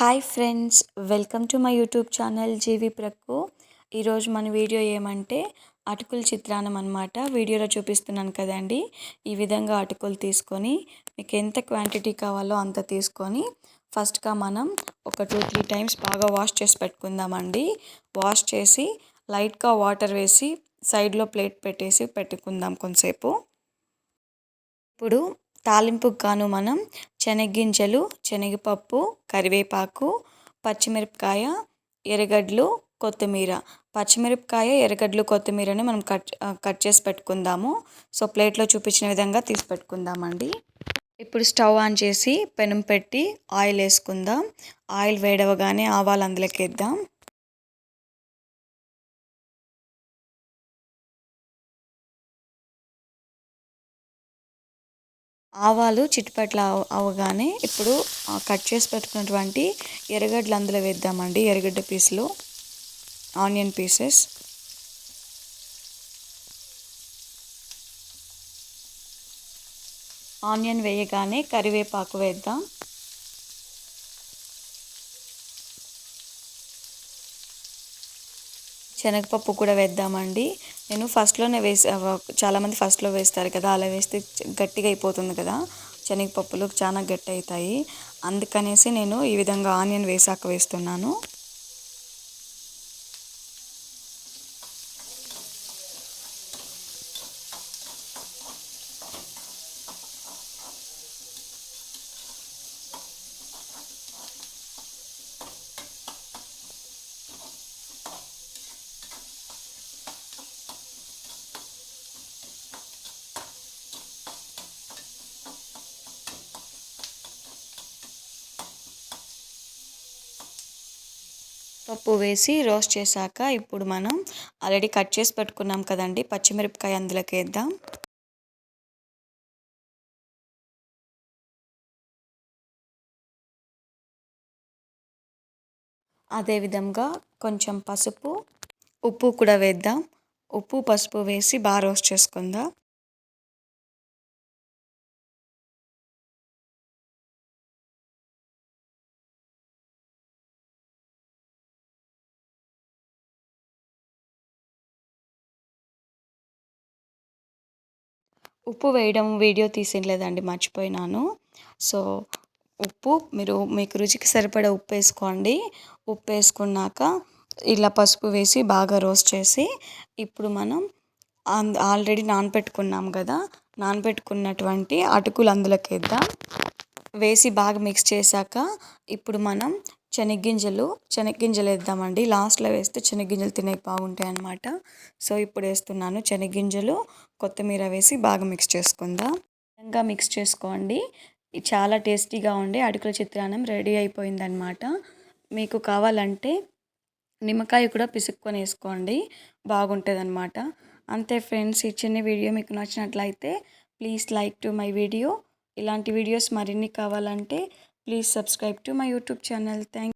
Hi friends welcome to my YouTube channel జీవి ప్రక్కు ఈరోజు మన వీడియో ఏమంటే అటుకుల చిత్రాన్నం అనమాట వీడియోలో చూపిస్తున్నాను కదండి. ఈ విధంగా అటుకులు తీసుకొని మీకు ఎంత క్వాంటిటీ కావాలో అంత తీసుకొని ఫస్ట్గా మనం ఒక టూ త్రీ టైమ్స్ బాగా వాష్ చేసి పెట్టుకుందామండి. వాష్ చేసి లైట్గా వాటర్ వేసి సైడ్లో ప్లేట్ పెట్టేసి పెట్టుకుందాం కొంతసేపు. ఇప్పుడు తాలింపుకు గాను మనం శనగ్గింజలు శనగపప్పు కరివేపాకు పచ్చిమిరపకాయ ఎర్రగడ్డలు కొత్తిమీర. పచ్చిమిరపకాయ ఎర్రగడ్డలు కొత్తిమీరని మనం కట్ కట్ చేసి పెట్టుకుందాము. సో ప్లేట్లో చూపించిన విధంగా తీసి పెట్టుకుందామండి. ఇప్పుడు స్టవ్ ఆన్ చేసి పెనం పెట్టి ఆయిల్ వేసుకుందాం. ఆయిల్ వేడవగానే ఆవాలు అందులోకి వేద్దాం. ఆవాలు చిట్టుపట్ల అవగానే ఇప్పుడు కట్ చేసి పెట్టుకున్నటువంటి ఎర్రగడ్డలు అందులో వేద్దామండి. ఎర్రగడ్డ పీసులు ఆనియన్ పీసెస్. ఆనియన్ వేయగానే కరివేపాకు వేద్దాం. శనగపప్పు కూడా వేద్దామండి. నేను ఫస్ట్లోనే వేసి చాలామంది ఫస్ట్లో వేస్తారు కదా అలా వేస్తే గట్టిగా అయిపోతుంది కదా. శనగపప్పులు చాలా గట్టి అవుతాయి. అందుకనేసి నేను ఈ విధంగా ఆనియన్ వేసాక వేస్తున్నాను. పప్పు వేసి రోస్ట్ చేశాక ఇప్పుడు మనం ఆల్రెడీ కట్ చేసి పెట్టుకున్నాం కదండి పచ్చిమిరపకాయ అందులోకి వేద్దాం. అదేవిధంగా కొంచెం పసుపు ఉప్పు కూడా వేద్దాం. ఉప్పు పసుపు వేసి బాగా రోస్ట్ చేసుకుందాం. ఉప్పు వేయడం వీడియో తీసేయలేదండి మర్చిపోయినాను. సో ఉప్పు మీరు మీకు రుచికి సరిపడే ఉప్పు వేసుకోండి. ఉప్పు వేసుకున్నాక ఇలా పసుపు వేసి బాగా రోస్ట్ చేసి ఇప్పుడు మనం ఆల్రెడీ నానబెట్టుకున్నాం కదా నానబెట్టుకున్నటువంటి అటుకులు అందులోకి వేద్దాం. వేసి బాగా మిక్స్ చేశాక ఇప్పుడు మనం శనగ్గింజలు శనగ్గింజలు వేద్దామండి. లాస్ట్లో వేస్తే శనగ్గింజలు తినేవి బాగుంటాయి అన్నమాట సో ఇప్పుడు వేస్తున్నాను శనగ్గింజలు కొత్తిమీర వేసి బాగా మిక్స్ చేసుకుందాం. ఇంకా మిక్స్ చేసుకోండి. చాలా టేస్టీగా ఉండే అటుకుల చిత్రాన్నం రెడీ అయిపోయిందనమాట మీకు కావాలంటే నిమ్మకాయ కూడా పిసుక్కొని వేసుకోండి. బాగుంటుంది అనమాట అంతే ఫ్రెండ్స్ ఈ చిన్న వీడియో మీకు నచ్చినట్లయితే please like to my video. ఇలాంటి వీడియోస్ మరిన్ని కావాలంటే please subscribe to my YouTube channel thank